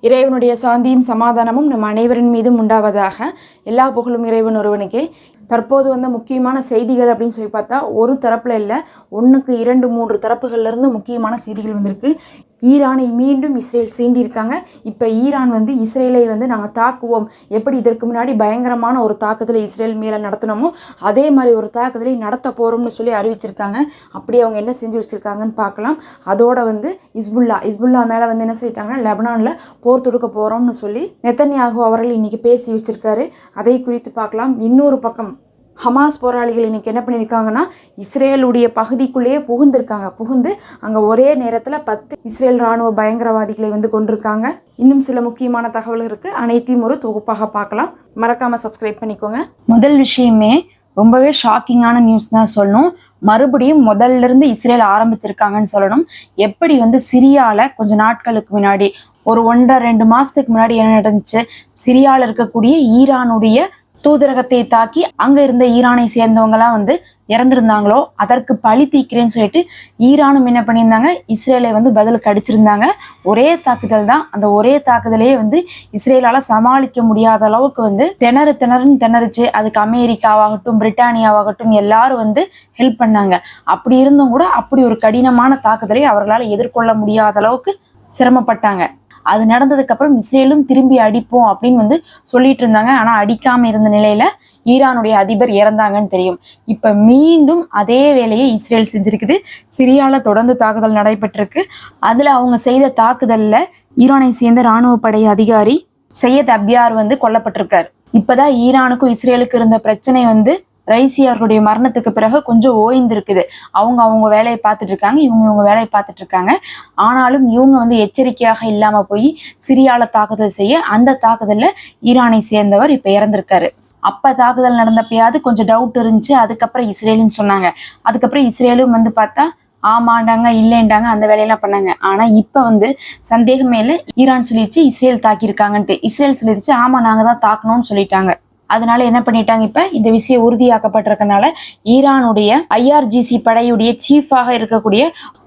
இறைவனுடைய சாந்தியும் சமாதானமும் நம் அனைவரின் மீதும் உண்டாவதாக எல்லா புகழும் இறைவன் ஒருவனுக்கே. தற்போது வந்த முக்கியமான செய்திகள் அப்படின்னு சொல்லி பார்த்தா ஒரு தரப்பில் இல்லை ஒன்றுக்கு இரண்டு மூன்று தரப்புகள்லேருந்து முக்கியமான செய்திகள் வந்திருக்கு. ஈரானை மீண்டும் இஸ்ரேல் சீண்டியிருக்காங்க. இப்போ ஈரான் வந்து இஸ்ரேலை வந்து நாங்கள் தாக்குவோம். எப்படி இதற்கு முன்னாடி பயங்கரமான ஒரு தாக்குதலை இஸ்ரேல் மேலே நடத்தினோமோ அதே மாதிரி ஒரு தாக்குதலை நடத்த போகிறோம்னு சொல்லி அறிவிச்சிருக்காங்க. அப்படி அவங்க என்ன செஞ்சு வச்சுருக்காங்கன்னு பார்க்கலாம். அதோட வந்து இஸ்புல்லா இஸ்புல்லா மேலே வந்து என்ன சொல்லிட்டாங்கன்னா லெபனானில் போர் தொடுக்க போகிறோம்னு சொல்லி நெத்தன்யாகு அவர்கள் இன்றைக்கி பேசி வச்சிருக்காரு. அதை குறித்து பார்க்கலாம். இன்னொரு பக்கம் ஹமாஸ் போராளிகள் இன்றைக்கி என்ன பண்ணியிருக்காங்கன்னா இஸ்ரேலுடைய பகுதிக்குள்ளேயே புகுந்திருக்காங்க. புகுந்து அங்கே ஒரே நேரத்தில் பத்து இஸ்ரேல் ராணுவ பயங்கரவாதிகளை வந்து கொண்டிருக்காங்க. இன்னும் சில முக்கியமான தகவல் இருக்குது அனைத்தையும் ஒரு தொகுப்பாக பார்க்கலாம். மறக்காமல் சப்ஸ்கிரைப் பண்ணிக்கோங்க. முதல் விஷயமே ரொம்பவே ஷாக்கிங்கான நியூஸ் தான் சொல்லணும். மறுபடியும் முதல்ல இருந்து இஸ்ரேல் ஆரம்பிச்சிருக்காங்கன்னு சொல்லணும். எப்படி வந்து சிரியாவில் கொஞ்சம் நாட்களுக்கு முன்னாடி ஒரு ஒன்றரை ரெண்டு மாதத்துக்கு முன்னாடி என்ன நடந்துச்சு? சிரியாவில் இருக்கக்கூடிய ஈரானுடைய தூதரகத்தை தாக்கி அங்க இருந்த ஈரானை சேர்ந்தவங்கலாம் வந்து இறந்துருந்தாங்களோ அதற்கு பழி தீக்கிறேன்னு சொல்லிட்டு ஈரானும் என்ன பண்ணியிருந்தாங்க? இஸ்ரேலை வந்து பதிலுக்கு அடிச்சிருந்தாங்க. ஒரே தாக்குதல் தான். அந்த ஒரே தாக்குதலே வந்து இஸ்ரேலால சமாளிக்க முடியாத அளவுக்கு வந்து திணறு திணறுன்னு திணறுச்சு. அதுக்கு அமெரிக்காவாகட்டும் பிரிட்டானியாவாகட்டும் எல்லாரும் வந்து ஹெல்ப் பண்ணாங்க. அப்படி இருந்தும் கூட அப்படி ஒரு கடினமான தாக்குதலை அவர்களால் எதிர்கொள்ள முடியாத அளவுக்கு சிரமப்பட்டாங்க. அது நடந்ததுக்கு அப்புறம் இஸ்ரேலும் திரும்பி அடிப்போம் அப்படின்னு வந்து சொல்லிட்டு இருந்தாங்க ஆனா அடிக்காம இருந்த நிலையில ஈரானுடைய அதிபர் இறந்தாங்கன்னு தெரியும். இப்ப மீண்டும் அதே வேலையை இஸ்ரேல் செஞ்சிருக்குது. சிரியால தொடர்ந்து தாக்குதல் நடைபெற்றிருக்கு. அதுல அவங்க செய்த தாக்குதல்ல ஈரானை சேர்ந்த ராணுவ படை அதிகாரி சையத் அப்யார் வந்து கொல்லப்பட்டிருக்காரு. இப்பதான் ஈரானுக்கும் இஸ்ரேலுக்கு இருந்த பிரச்சனை வந்து ரைசி அவர்களுடைய மரணத்துக்கு பிறகு கொஞ்சம் ஓய்ந்திருக்குது. அவங்க அவங்க வேலையை பார்த்துட்டு இருக்காங்க இவங்க இவங்க வேலையை பார்த்துட்டு இருக்காங்க. ஆனாலும் இவங்க வந்து எச்சரிக்கையாக இல்லாம போய் சிரியால தாக்குதல் செய்ய அந்த தாக்குதல்ல ஈரானை சேர்ந்தவர் இப்ப இறந்திருக்காரு. அப்ப தாக்குதல் நடந்தப்பயாவது கொஞ்சம் டவுட் இருந்துச்சு. அதுக்கப்புறம் இஸ்ரேலுன்னு சொன்னாங்க. அதுக்கப்புறம் இஸ்ரேலும் வந்து பார்த்தா ஆமாண்டாங்க இல்லைண்டாங்க அந்த வேலையெல்லாம் பண்ணாங்க. ஆனா இப்ப வந்து சந்தேகமே இல்லை. ஈரான் சொல்லிடுச்சு இஸ்ரேல் தாக்கியிருக்காங்கன்ட்டு. இஸ்ரேல் சொல்லிடுச்சு ஆமா நாங்க தான் தாக்கணும்னு சொல்லிட்டாங்க. அதனால என்ன பண்ணிட்டாங்க இப்ப? இந்த விஷயம் உறுதியாக்கப்பட்டிருக்கனால ஈரானுடைய ஐஆர்ஜிசி படையுடைய சீஃபாக இருக்கக்கூடிய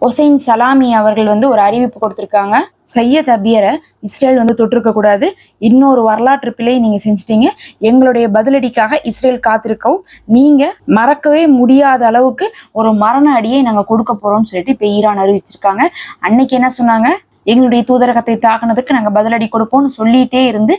ஒசைன் சலாமி அவர்கள் வந்து ஒரு அறிவிப்பு கொடுத்துருக்காங்க. சையத் அபியரை இஸ்ரேல் வந்து தொட்டிருக்க கூடாது. இன்னொரு வரலாற்று பிழை நீங்க செஞ்சிட்டீங்க. எங்களுடைய பதிலடிக்காக இஸ்ரேல் காத்திருக்கவும் நீங்க மறக்கவே முடியாத அளவுக்கு ஒரு மரண அடியை நாங்க கொடுக்க போறோம்னு சொல்லிட்டு இப்ப ஈரான் அறிவிச்சிருக்காங்க. அன்னைக்கு என்ன சொன்னாங்க? எங்களுடைய தூதரகத்தை தாக்குனதுக்கு நாங்க பதிலடி கொடுப்போம்னு சொல்லிட்டே இருந்து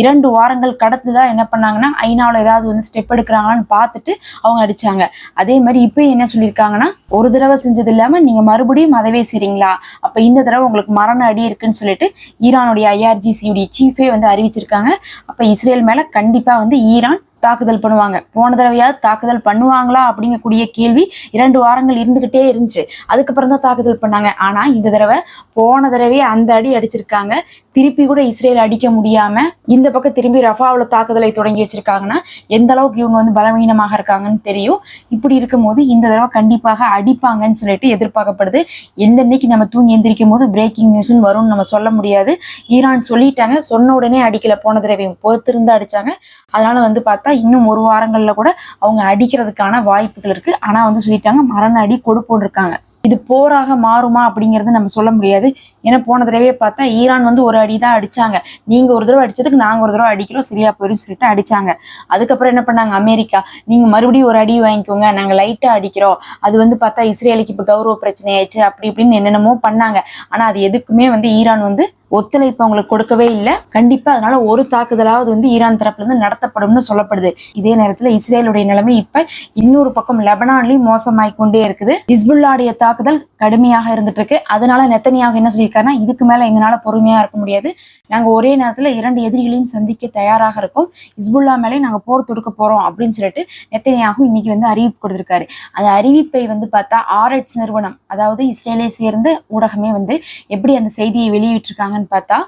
இரண்டு வாரங்கள் கடத்துதான் என்ன பண்ணாங்கன்னா ஐநாவில் ஏதாவது வந்து ஸ்டெப் எடுக்கிறாங்களான்னு பார்த்துட்டு அவங்க அடிச்சாங்க. அதே மாதிரி இப்போ என்ன சொல்லியிருக்காங்கன்னா ஒரு தடவை செஞ்சது இல்லாம நீங்க மறுபடியும் அதவே செய்றீங்களா அப்ப இந்த தடவை உங்களுக்கு மரண அடி இருக்குன்னு சொல்லிட்டு ஈரானுடைய ஐஆர்ஜிசியுடைய சீஃபே வந்து அறிவிச்சிருக்காங்க. அப்ப இஸ்ரேல் மேல கண்டிப்பா வந்து ஈரான் தாக்குதல் பண்ணுவாங்க. போன தடவையாவது தாக்குதல் பண்ணுவாங்களா அப்படிங்கக்கூடிய கேள்வி இரண்டு வாரங்கள் இருந்துகிட்டே இருந்துச்சு. அதுக்கப்புறம் தான் தாக்குதல் பண்ணாங்க. ஆனா இந்த தடவை போன தடவையே அந்த அடி அடிச்சிருக்காங்க. திருப்பி கூட இஸ்ரேல் அடிக்க முடியாம இந்த பக்கம் திரும்பி ரஃபாவில் தாக்குதலை தொடங்கி வச்சிருக்காங்கன்னா எந்த அளவுக்கு இவங்க வந்து பலவீனமாக இருக்காங்கன்னு தெரியும். இப்படி இருக்கும்போது இந்த தடவை கண்டிப்பாக அடிப்பாங்கன்னு சொல்லிட்டு எதிர்பார்க்கப்படுது. எந்த இன்னைக்கு நம்ம தூங்கி எந்திரிக்கும் போது பிரேக்கிங் நியூஸ்ன்னு வரும்னு நம்ம சொல்ல முடியாது. ஈரான் சொல்லிட்டாங்க. சொன்ன உடனே அடிக்கல. போன தடவை பொறுத்திருந்து அடிச்சாங்க. அதனால வந்து பார்த்தா இன்னும் ஒரு வாரங்களில் கூட அவங்க அடிக்கிறதுக்கான வாய்ப்புகள் இருக்கு ஆனா வந்து சொல்லிட்டாங்க மரண அடி கொடுப்போன்னு இருக்காங்க. இது போராக மாறுமா அப்படிங்கிறது நம்ம சொல்ல முடியாது. ஏன்னா போன தடவையே பார்த்தா ஈரான் வந்து ஒரு அடி தான் அடிச்சாங்க. நீங்க ஒரு தடவை அடிச்சதுக்கு நாங்க ஒரு தடவை அடிக்கிறோம் சரியா போயிடும் சொல்லிட்டு அடிச்சாங்க. அதுக்கப்புறம் என்ன பண்ணாங்க? அமெரிக்கா. நீங்க மறுபடியும் ஒரு அடி வாங்கிக்கோங்க நாங்க லைட்டா அடிக்கிறோம். அது வந்து பார்த்தா இஸ்ரேலுக்கு இப்ப கௌரவ பிரச்சனை ஆயிடுச்சு அப்படி இப்படின்னு என்னென்னமோ பண்ணாங்க. ஆனா அது எதுக்குமே வந்து ஈரான் வந்து ஒத்துழைப்பு அவங்களுக்கு கொடுக்கவே இல்லை. கண்டிப்பா அதனால ஒரு தாக்குதலாவது வந்து ஈரான் தரப்புல இருந்து நடத்தப்படும்னு சொல்லப்படுது. இதே நேரத்துல இஸ்ரேலுடைய நிலைமை இப்ப இன்னொரு பக்கம் லெபனான்லயும் மோசமாய் கொண்டே இருக்குது. ஹிஸ்புல்லாடைய தாக்குதல் கடுமையாக இருந்துட்டு இருக்கு. அதனால நெத்தனியாக என்ன சொல்லியிருக்காருன்னா இதுக்கு மேல எங்களால பொறுமையா இருக்க முடியாது. நாங்க ஒரே நேரத்துல இரண்டு எதிரிகளையும் சந்திக்க தயாராக இருக்கோம். இஸ்புல்லா மேலே நாங்க போர் தொடுக்க போறோம் அப்படின்னு சொல்லிட்டு நெத்தனியாகும் இன்னைக்கு வந்து அறிவிப்பு கொடுத்திருக்காரு. அந்த அறிவிப்பை வந்து பார்த்தா ஆர்எட்ஸ் நிறுவனம் அதாவது இஸ்ரேலை சேர்ந்த ஊடகமே வந்து எப்படி அந்த செய்தியை வெளியிட்டிருக்காங்கன்னு பார்த்தா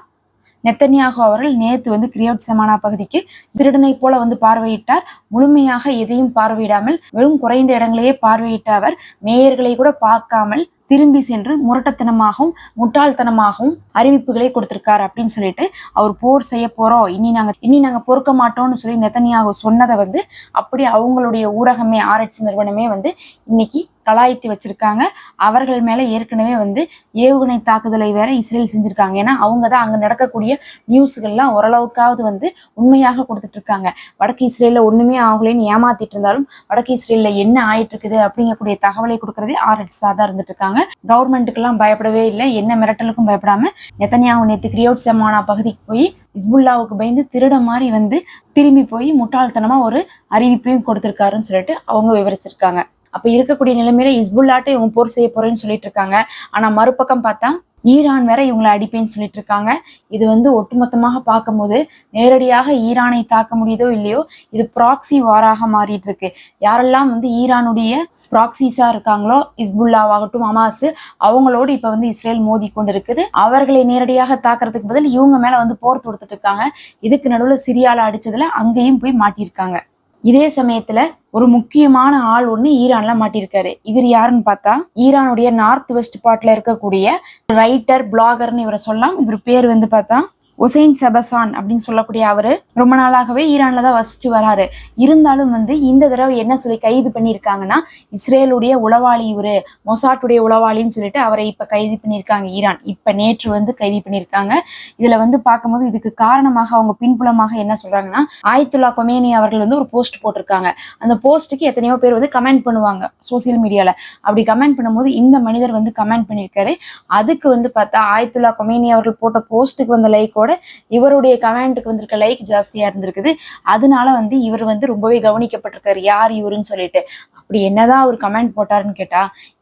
நெத்தன்யாகு அவர்கள் நேத்து வந்து கிரியோட் செமானா பகுதிக்கு திருடனை போல வந்து பார்வையிட்டார். முழுமையாக எதையும் பார்வையிடாமல் வெறும் குறைந்த இடங்களையே பார்வையிட்ட அவர் மேயர்களை கூட பார்க்காமல் திரும்பி சென்று முரட்டத்தனமாகவும் முட்டாள்தனமாகவும் அறிவிப்புகளை கொடுத்திருக்காரு அப்படின்னு சொல்லிட்டு அவர் போர் செய்ய போறோம். இனி நாங்க இனி நாங்க பொறுக்க மாட்டோம்னு சொல்லி நெத்தனியாக சொன்னதை வந்து அப்படி அவங்களுடைய ஊடகமே ஆராய்ச்சி நிறுவனமே வந்து இன்னைக்கு கலாய்த்து வச்சிருக்காங்க. அவர்கள் மேல ஏற்கனவே வந்து ஏவுகணை தாக்குதலை வேற இஸ்ரேல் செஞ்சிருக்காங்க. ஏன்னா அவங்க தான் அங்க நடக்கக்கூடிய நியூஸ்கள்லாம் ஓரளவுக்காவது வந்து உண்மையாக கொடுத்துட்டு இருக்காங்க வடக்கு இஸ்ரேல்ல ஒண்ணுமே ஆகலைன்னு ஏமாத்திட்டு இருந்தாலும் வடக்கு இஸ்ரேல்ல என்ன ஆயிட்டு இருக்குது அப்படிங்கக்கூடிய தகவலை கொடுக்கறதே ஆர்எட்ஸா தான் இருந்துட்டு இருக்காங்க கவர்மெண்ட்டுக்கெல்லாம் பயப்படவே இல்லை. என்ன மிரட்டலுக்கும் பயப்படாம நெத்தனியாவு நேற்று கிரியோட் செமானா பகுதிக்கு போய் இஸ்புல்லாவுக்கு பயந்து திருட மாதிரி வந்து திரும்பி போய் முட்டாள்தனமா ஒரு அறிவிப்பையும் கொடுத்திருக்காருன்னு சொல்லிட்டு அவங்க விவரிச்சிருக்காங்க. அப்ப இருக்கக்கூடிய நிலைமையில இஸ்புல்லாட்ட இவங்க போர் செய்ய போறேன்னு சொல்லிட்டு இருக்காங்க. ஆனா மறுபக்கம் பார்த்தா ஈரான் வேற இவங்களை அடிப்பேன்னு சொல்லிட்டு இருக்காங்க. இது வந்து ஒட்டுமொத்தமாக பார்க்கும்போது நேரடியாக ஈரானை தாக்க முடியுதோ இல்லையோ இது ப்ராக்சி வாராக மாறிட்டு இருக்கு. யாரெல்லாம் வந்து ஈரானுடைய ப்ராக்சிஸா இருக்காங்களோ இஸ்புல்லாவாகட்டும் அமாஸ் அவங்களோடு இப்ப வந்து இஸ்ரேல் மோதி கொண்டு இருக்குது அவர்களை நேரடியாக தாக்குறதுக்கு பதில் இவங்க மேல வந்து போர் தொடுத்துட்டு இருக்காங்க. இதுக்கு நடுவில் சிரியால அடிச்சதுல அங்கேயும் போய் மாட்டியிருக்காங்க. இதே சமயத்துல ஒரு முக்கியமான ஆள் ஒண்ணு ஈரான்ல மாட்டியிருக்காரு. இவர் யாருன்னு பார்த்தா ஈரானுடைய நார்த் வெஸ்ட் பார்ட்ல இருக்கக்கூடிய ரைட்டர் பிளாகர்னு இவரை சொல்லலாம். இவர் பேர் வந்து பார்த்தா ஒசைன் செபசான் அப்படின்னு சொல்லக்கூடிய அவரு ரொம்ப நாளாகவே ஈரான்ல தான் வசிச்சு வராரு. இருந்தாலும் வந்து இந்த தடவை என்ன சொல்லி கைது பண்ணியிருக்காங்கன்னா இஸ்ரேலுடைய உளவாளி இவரு மொசாட்டுடைய உளவாளின்னு சொல்லிட்டு அவரை இப்ப கைது பண்ணியிருக்காங்க ஈரான். இப்ப நேற்று வந்து கைது பண்ணியிருக்காங்க. இதுல வந்து பார்க்கும்போது இதுக்கு காரணமாக அவங்க பின்புலமாக என்ன சொல்றாங்கன்னா ஆயத்துல்லா கொமேனி அவர்கள் வந்து ஒரு போஸ்ட் போட்டிருக்காங்க. அந்த போஸ்ட்டுக்கு எத்தனையோ பேர் வந்து கமெண்ட் பண்ணுவாங்க சோசியல் மீடியால. அப்படி கமெண்ட் பண்ணும்போது இந்த மனிதர் வந்து கமெண்ட் பண்ணியிருக்காரு. அதுக்கு வந்து பார்த்தா ஆயத்துல்லா கொமேனி அவர்கள் போட்ட போஸ்ட்டுக்கு வந்த லைக்கோட இவருடைய கமெண்ட்டுக்கு வந்திருக்க லைக் ஜாஸ்தியா இருந்திருக்குது. அதனால வந்து இவர் வந்து ரொம்பவே கவனிக்கப்பட்டிருக்காரு. யார் இவருன்னு சொல்லிட்டு. அப்படி என்னதான் அவர் கமெண்ட் போட்டாருன்னு கேட்டா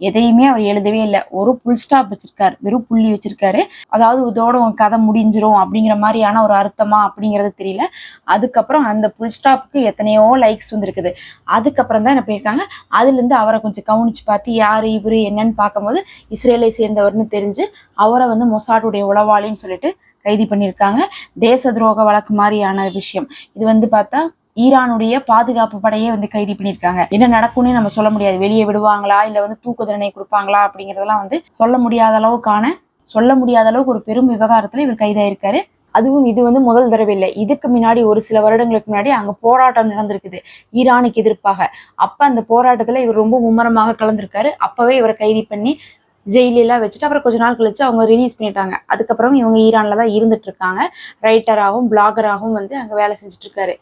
எதையுமே அவர் எழுதவே இல்லை. ஒரு புல் ஸ்டாப் வச்சிருக்காரு. வெறும் புள்ளி வச்சிருக்காரு. அதாவது இதோட உங்க கதை முடிஞ்சிரும் அப்படிங்கிற மாதிரியான ஒரு அர்த்தமா அப்படிங்கிறது தெரியல. அதுக்கப்புறம் அந்த புல் ஸ்டாப்புக்கு எத்தனையோ லைக்ஸ் வந்திருக்குது. அதுக்கப்புறம் தான் என்ன பண்ணியிருக்காங்க அதுல இருந்து அவரை கொஞ்சம் கவனிச்சு பார்த்து யாரு இவரு என்னன்னு பார்க்கும்போது இஸ்ரேலை சேர்ந்தவர்னு தெரிஞ்சு அவரை வந்து மொசாட்டுடைய உளவாளின்னு சொல்லிட்டு கைது பண்ணியிருக்காங்க. தேச துரோக வழக்கு மாதிரியான விஷயம். இது வந்து பார்த்தா ஈரானுடைய பாதுகாப்பு படையே வந்து கைது பண்ணியிருக்காங்க. என்ன நடக்கும்னு நம்ம சொல்ல முடியாது. வெளியே விடுவாங்களா? இல்ல வந்து தூக்கு தண்டனை கொடுப்பாங்களா? அப்படிங்கறதெல்லாம் வந்து சொல்ல முடியாத அளவுக்கான சொல்ல முடியாத அளவுக்கு ஒரு பெரும் விவகாரத்துல இவர் கைதாயிருக்காரு. அதுவும் இது வந்து முதல் தடவை இல்லை. இதுக்கு முன்னாடி ஒரு சில வருடங்களுக்கு முன்னாடி அங்க போராட்டம் நடந்திருக்குது. ஈரானுக்கு எதிர்ப்பாக. அப்ப அந்த போராட்டத்துல இவர் ரொம்ப மும்முரமாக கலந்திருக்காரு. அப்பவே இவரை கைது பண்ணி ஜெயிலெல்லாம் வச்சுட்டு அப்புறம் கொஞ்ச நாள் கழிச்சு அவங்க ரிலீஸ் பண்ணிட்டாங்க. அதுக்கப்புறம் இவங்க ஈரான்ல தான் இருந்துட்டு இருக்காங்க ரைட்டராகவும் பிளாகராகவும் வந்து அங்க வேலை செஞ்சுட்டு இருக்காரு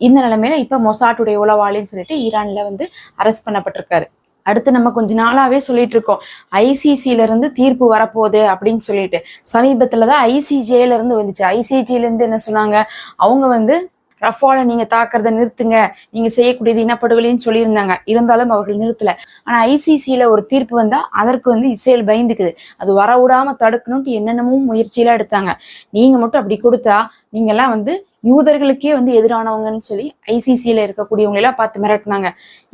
இந்த நிலைமையில இப்ப மொசாட்டுடைய உளவாளின்னு சொல்லிட்டு ஈரான்ல வந்து அரெஸ்ட் பண்ணப்பட்டிருக்காரு. அடுத்து நம்ம கொஞ்ச நாளாவே சொல்லிட்டு இருக்கோம் ஐசிசில இருந்து தீர்ப்பு வரப்போகுது அப்படின்னு சொல்லிட்டு. சமீபத்துலதான் ஐசிஜேல இருந்து வந்துச்சு. ஐசிஜில இருந்து என்ன சொன்னாங்க? அவங்க வந்து ரஃபால நீங்க தாக்குறத நிறுத்துங்க. நீங்க செய்யக்கூடியது இனப்படுகொலைன்னு சொல்லியிருந்தாங்க. இருந்தாலும் அவர்கள் நிறுத்தல. ஆனா ஐசிசியில ஒரு தீர்ப்பு வந்தா அதற்கு வந்து இஸ்ரேல் பயந்துக்குது. அது வர விடாம தடுக்கணும்ட்டு என்னென்னமோ முயற்சியெல்லாம் எடுத்தாங்க. நீங்க மட்டும் அப்படி கொடுத்தா நீங்க எல்லாம் வந்து யூதர்களுக்கே வந்து எதிரானவங்கன்னு சொல்லி ஐசிசியில இருக்கக்கூடியவங்களெல்லாம் பார்த்து மிரட்டினாங்க.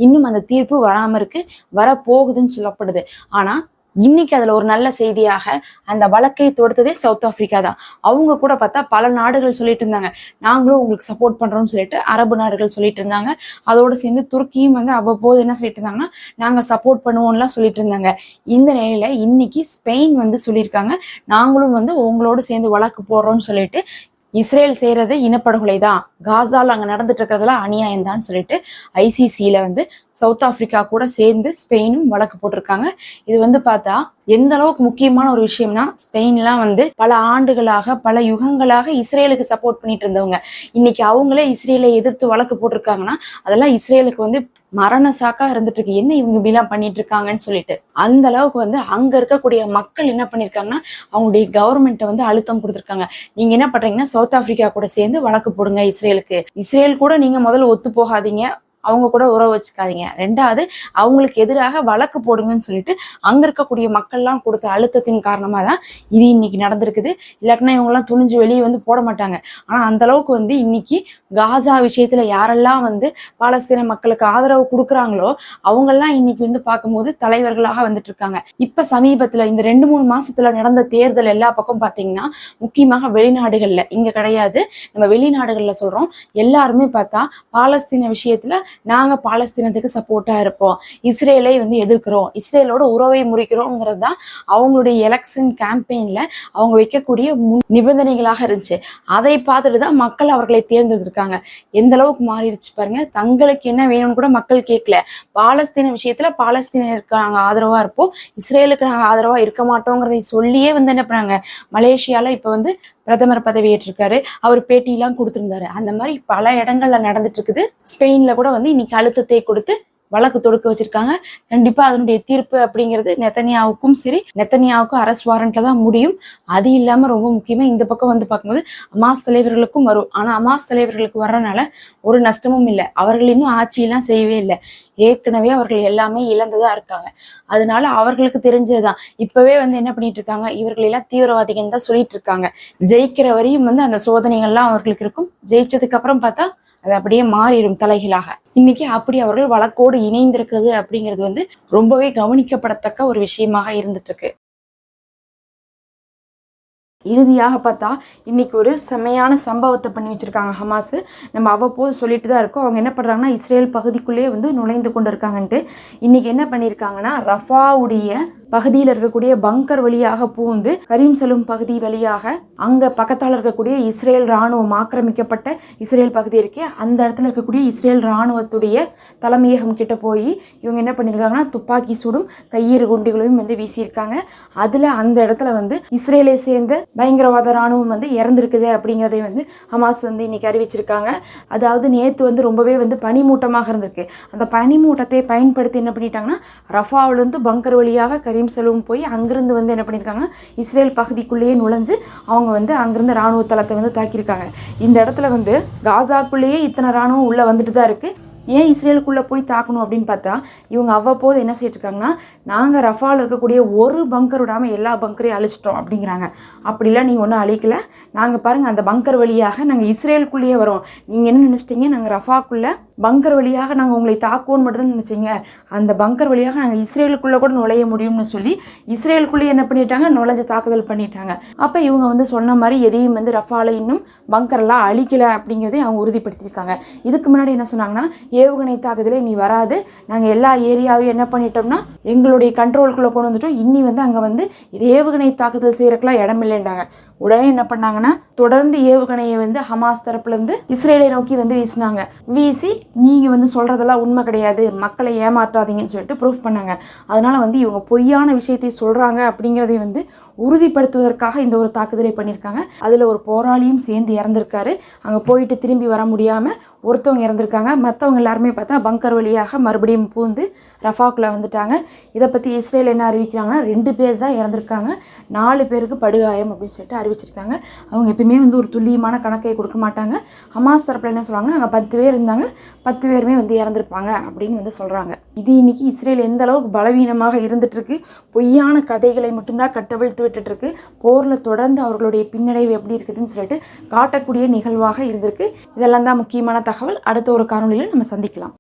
இன்னும் அந்த தீர்ப்பு வராம இருக்கு. வர போகுதுன்னு சொல்லப்படுது. ஆனா இன்னைக்கு அதுல ஒரு நல்ல செய்தியாக அந்த வழக்கை தொடுத்ததே சவுத் ஆப்பிரிக்கா தான். அவங்க கூட பார்த்தா பல நாடுகள் சொல்லிட்டு இருந்தாங்க. நாங்களும் உங்களுக்கு சப்போர்ட் பண்றோம்னு சொல்லிட்டு அரபு நாடுகள் சொல்லிட்டு இருந்தாங்க. அதோட சேர்ந்து துருக்கியும் வந்து அவ்வப்போது என்ன சொல்லிட்டு இருந்தாங்கன்னா நாங்க சப்போர்ட் பண்ணுவோம்லாம் சொல்லிட்டு இருந்தாங்க. இந்த நிலையில இன்னைக்கு ஸ்பெயின் வந்து சொல்லியிருக்காங்க. நாங்களும் வந்து உங்களோட சேர்ந்து வழக்கு போடுறோம்னு சொல்லிட்டு இஸ்ரேல் செய்யறது இனப்படுகொலை தான். காசால் அங்கே நடந்துட்டு இருக்கிறதுலாம் அநியாயம் தான் சொல்லிட்டு ஐசிசியில வந்து சவுத் ஆப்பிரிக்கா கூட சேர்ந்து ஸ்பெயினும் வழக்கு போட்டிருக்காங்க. இது வந்து பார்த்தா எந்த அளவுக்கு முக்கியமான ஒரு விஷயம்னா ஸ்பெயின்லாம் வந்து பல ஆண்டுகளாக பல யுகங்களாக இஸ்ரேலுக்கு சப்போர்ட் பண்ணிட்டு இருந்தவங்க. இன்னைக்கு அவங்களே இஸ்ரேலை எதிர்த்து வழக்கு போட்டிருக்காங்கன்னா அதெல்லாம் இஸ்ரேலுக்கு வந்து மரண சாக்கா இருந்துட்டு இருக்கு. என்ன இவங்க இப்படிலாம் பண்ணிட்டு இருக்காங்கன்னு சொல்லிட்டு. அந்த அளவுக்கு வந்து அங்க இருக்கக்கூடிய மக்கள் என்ன பண்ணிருக்காங்கன்னா அவங்களுடைய கவர்மெண்ட்டை வந்து அழுத்தம் கொடுத்துருக்காங்க. நீங்க என்ன பண்றீங்கன்னா சவுத் ஆப்பிரிக்கா கூட சேர்ந்து வழக்கு போடுங்க இஸ்ரேலுக்கு. இஸ்ரேல் கூட நீங்க முதல்ல ஒத்து போகாதீங்க. அவங்க கூட உறவு வச்சுக்காதீங்க. ரெண்டாவது அவங்களுக்கு எதிராக வழக்கு போடுங்கன்னு சொல்லிட்டு அங்க இருக்கக்கூடிய மக்கள்லாம் கொடுத்த அழுத்தத்தின் காரணமா தான் இது இன்னைக்கு நடந்திருக்குது. இல்லாட்டினா இவங்கெல்லாம் துணிஞ்சு வெளியே வந்து போட மாட்டாங்க. ஆனா அந்த அளவுக்கு வந்து இன்னைக்கு காசா விஷயத்துல யாரெல்லாம் வந்து பாலஸ்தீன மக்களுக்கு ஆதரவு கொடுக்குறாங்களோ அவங்கெல்லாம் இன்னைக்கு வந்து பார்க்கும்போது தலைவர்களாக வந்துட்டு இருக்காங்க. இப்ப சமீபத்துல இந்த ரெண்டு மூணு மாசத்துல நடந்த தேர்தல் எல்லா பக்கம் பாத்தீங்கன்னா முக்கியமாக வெளிநாடுகள்ல. இங்க கிடையாது. நம்ம வெளிநாடுகள்ல சொல்றோம். எல்லாருமே பார்த்தா பாலஸ்தீன விஷயத்துல நாங்கள் பாலஸ்தீனத்துக்கு சப்போர்ட்டாக இருப்போம். இஸ்ரேலை வந்து எதிர்க்கிறோம். இஸ்ரேலோட உறவை முறிக்கிறோங்கிறது தான் அவங்களுடைய எலெக்ஷன் கேம்பெயினில் அவங்க வைக்கக்கூடிய முன் நிபந்தனைகளாக இருந்துச்சு. அதை பார்த்துட்டு தான் மக்கள் அவர்களை தேர்ந்தெடுத்திருக்காங்க. எந்த அளவுக்கு மாறிடுச்சு பாருங்க. தங்களுக்கு என்ன வேணும்னு கூட மக்கள் கேட்கல. பாலஸ்தீன விஷயத்துல பாலஸ்தீனருக்கு நாங்கள் ஆதரவா இருப்போம். இஸ்ரேலுக்கு நாங்கள் ஆதரவா இருக்க மாட்டோங்கிறதை சொல்லியே வந்து என்ன பண்ணாங்க? மலேசியால இப்ப வந்து பிரதமர் பதவியேற்றிருக்காரு. அவர் பேட்டியெல்லாம் கொடுத்திருந்தாரு. அந்த மாதிரி பல இடங்கள்ல நடந்துட்டு இருக்குது. ஸ்பெயின்ல கூட வந்து இன்னைக்கு அழுத்தத்தை கொடுத்து வழக்கு தொடுக்க வச்சிருக்காங்க. கண்டிப்பா அதனுடைய தீர்ப்பு அப்படிங்கிறது நெத்தனியாவுக்கும் சரி நெத்தனியாவுக்கும் அரசு வாரண்ட்ல தான் முடியும். அது இல்லாம ரொம்ப முக்கியமா இந்த பக்கம் வந்து பார்க்கும்போது அமாஸ் தலைவர்களுக்கும் வரும். ஆனா அமாஸ் தலைவர்களுக்கு வர்றதுனால ஒரு நஷ்டமும் இல்லை. அவர்கள் இன்னும் ஆட்சியெல்லாம் செய்யவே இல்லை. ஏற்கனவே அவர்கள் எல்லாமே இழந்துதான் இருக்காங்க. அதனால அவர்களுக்கு தெரிஞ்சதுதான். இப்பவே வந்து என்ன பண்ணிட்டு இருக்காங்க? இவர்கள் எல்லாம் தீவிரவாதிகள் தான் சொல்லிட்டு இருக்காங்க. ஜெயிக்கிற வரையும் வந்து அந்த சோதனைகள்லாம் அவர்களுக்கு இருக்கும். ஜெயிச்சதுக்கு அப்புறம் பார்த்தா அது அப்படியே மாறிடும் தலைகளாக இன்னைக்கு அப்படி அவர்கள் வழக்கோடு இணைந்திருக்கிறது அப்படிங்கிறது வந்து ரொம்பவே கவனிக்கப்படத்தக்க ஒரு விஷயமாக இருந்துட்டு இருக்கு இறுதியாக பார்த்தா இன்றைக்கி ஒரு செமையான சம்பவத்தை பண்ணி வச்சிருக்காங்க ஹமாஸு. நம்ம அவ்வப்போது சொல்லிட்டு தான் இருக்கோம். அவங்க என்ன பண்ணுறாங்கன்னா இஸ்ரேல் பகுதிக்குள்ளேயே வந்து நுழைந்து கொண்டு இருக்காங்கன்ட்டு இன்றைக்கி என்ன பண்ணியிருக்காங்கன்னா ரஃபாவுடைய பகுதியில் இருக்கக்கூடிய பங்கர் வழியாக பூந்து கரீம் செலும் பகுதி வழியாக அங்கே பக்கத்தால் இருக்கக்கூடிய இஸ்ரேல் ராணுவம் ஆக்கிரமிக்கப்பட்ட இஸ்ரேல் பகுதி இருக்கே அந்த இடத்துல இருக்கக்கூடிய இஸ்ரேல் ராணுவத்துடைய தலைமையகம் கிட்ட போய் இவங்க என்ன பண்ணியிருக்காங்கன்னா துப்பாக்கி சூடும் கையிறு குண்டுகளையும் வந்து வீசியிருக்காங்க. அதில் அந்த இடத்துல வந்து இஸ்ரேலை சேர்ந்த பயங்கரவாத ராணுவம் வந்து இறந்துருக்குது அப்படிங்கிறதே வந்து ஹமாஸ் வந்து இன்றைக்கி அறிவிச்சிருக்காங்க. அதாவது நேற்று வந்து ரொம்பவே வந்து பனிமூட்டமாக இருந்திருக்கு. அந்த பனிமூட்டத்தை பயன்படுத்தி என்ன பண்ணிட்டாங்கன்னா ரஃபாவிலேருந்து பங்கர் வழியாக கரீம் செலவும் போய் அங்கேருந்து வந்து என்ன பண்ணியிருக்காங்க இஸ்ரேல் பகுதிக்குள்ளேயே நுழைஞ்சு அவங்க வந்து அங்கேருந்து இராணுவ தளத்தை வந்து தாக்கியிருக்காங்க. இந்த இடத்துல வந்து காசாக்குள்ளேயே இத்தனை ராணுவம் உள்ளே வந்துட்டு தான் இருக்குது ஏன் இஸ்ரேலுக்குள்ளே போய் தாக்கணும் அப்படின்னு பார்த்தா இவங்க அவ்வப்போது என்ன செய்யிட்டுருக்காங்கன்னா நாங்கள் ரஃபால் இருக்கக்கூடிய ஒரு பங்கர் விடாமல் எல்லா பங்கரையும் அழிச்சிட்டோம் அப்படிங்கிறாங்க. அப்படிலாம் நீங்கள் ஒன்றும் அழிக்கல. நாங்கள் பாருங்கள் அந்த பங்கர் வழியாக நாங்கள் இஸ்ரேலுக்குள்ளேயே வரோம். நீங்கள் என்ன நினச்சிட்டீங்க? நாங்கள் ரஃபாக்குள்ளே பங்கர் வழியாக நாங்கள் உங்களை தாக்குவோன்னு மட்டும் தான் நினச்சிங்க. அந்த பங்கர் வழியாக நாங்கள் இஸ்ரேலுக்குள்ளே கூட நுழைய முடியும்னு சொல்லி இஸ்ரேலுக்குள்ளேயே என்ன பண்ணிட்டாங்க? நுழைஞ்ச தாக்குதல் பண்ணிட்டாங்க. அப்போ இவங்க வந்து சொன்ன மாதிரி எதையும் வந்து ரஃபால இன்னும் பங்கரெல்லாம் அழிக்கல அப்படிங்கிறதே அவங்க உறுதிப்படுத்தியிருக்காங்க. இதுக்கு முன்னாடி என்ன சொன்னாங்கன்னா ஏவுகணை தாக்குதலே நீ வராது. நாங்கள் எல்லா ஏரியாவையும் என்ன பண்ணிட்டோம்னா எங்களுடைய கண்ட்ரோலுக்குள்ளே கொண்டு வந்துட்டோம். இன்னி வந்து அங்கே வந்து ஏவுகணை தாக்குதல் செய்கிறக்கெல்லாம் இடம் இல்லைன்றாங்க உடனே என்ன பண்ணாங்கன்னா தொடர்ந்து ஏவுகணையை வந்து ஹமாஸ் தரப்புலேருந்து இஸ்ரேலை நோக்கி வந்து வீசினாங்க. வீசி நீங்கள் வந்து சொல்கிறதெல்லாம் உண்மை கிடையாது. மக்களை ஏமாத்தாதீங்கன்னு சொல்லிட்டு ப்ரூஃப் பண்ணாங்க. அதனால் வந்து இவங்க பொய்யான விஷயத்தை சொல்கிறாங்க அப்படிங்கிறதை வந்து உறுதிப்படுத்துவதற்காக இந்த ஒரு தாக்குதலை பண்ணியிருக்காங்க. அதில் ஒரு போராளியும் சேர்ந்து இறந்திருக்காரு. அங்கே போயிட்டு திரும்பி வர முடியாமல் ஒருத்தவங்க இறந்துருக்காங்க. மற்றவங்க எல்லாருமே பார்த்தா பங்கர் வழியாக மறுபடியும் பூந்து ரஃபாக்கில் வந்துட்டாங்க. இதை பற்றி இஸ்ரேல் என்ன அறிவிக்கிறாங்கன்னா ரெண்டு பேர் தான் இறந்துருக்காங்க. நாலு பேருக்கு படுகாயம் அப்படின்னு சொல்லிட்டு அறிவிச்சிருக்காங்க. அவங்க எப்பயுமே வந்து ஒரு துல்லியமான கணக்கை கொடுக்க மாட்டாங்க. ஹமாஸ் தரப்பில் என்ன சொல்கிறாங்கன்னா அங்கே பத்து பேர் இருந்தாங்க. பத்து பேருமே வந்து இறந்துருப்பாங்க அப்படின்னு வந்து சொல்கிறாங்க இது இன்றைக்கி இஸ்ரேல் எந்த அளவுக்கு பலவீனமாக இருந்துகிட்ருக்கு பொய்யான கதைகளை மட்டும்தான் கட்டவிழ்த்து விட்டுட்டுருக்கு. போரில் தொடர்ந்து அவர்களுடைய பின்னடைவு எப்படி இருக்குதுன்னு சொல்லிட்டு காட்டக்கூடிய நிகழ்வாக இருந்திருக்கு. இதெல்லாம் தான் முக்கியமான தகவல். அடுத்த ஒரு காணொலியில் நம்ம சந்திக்கலாம்.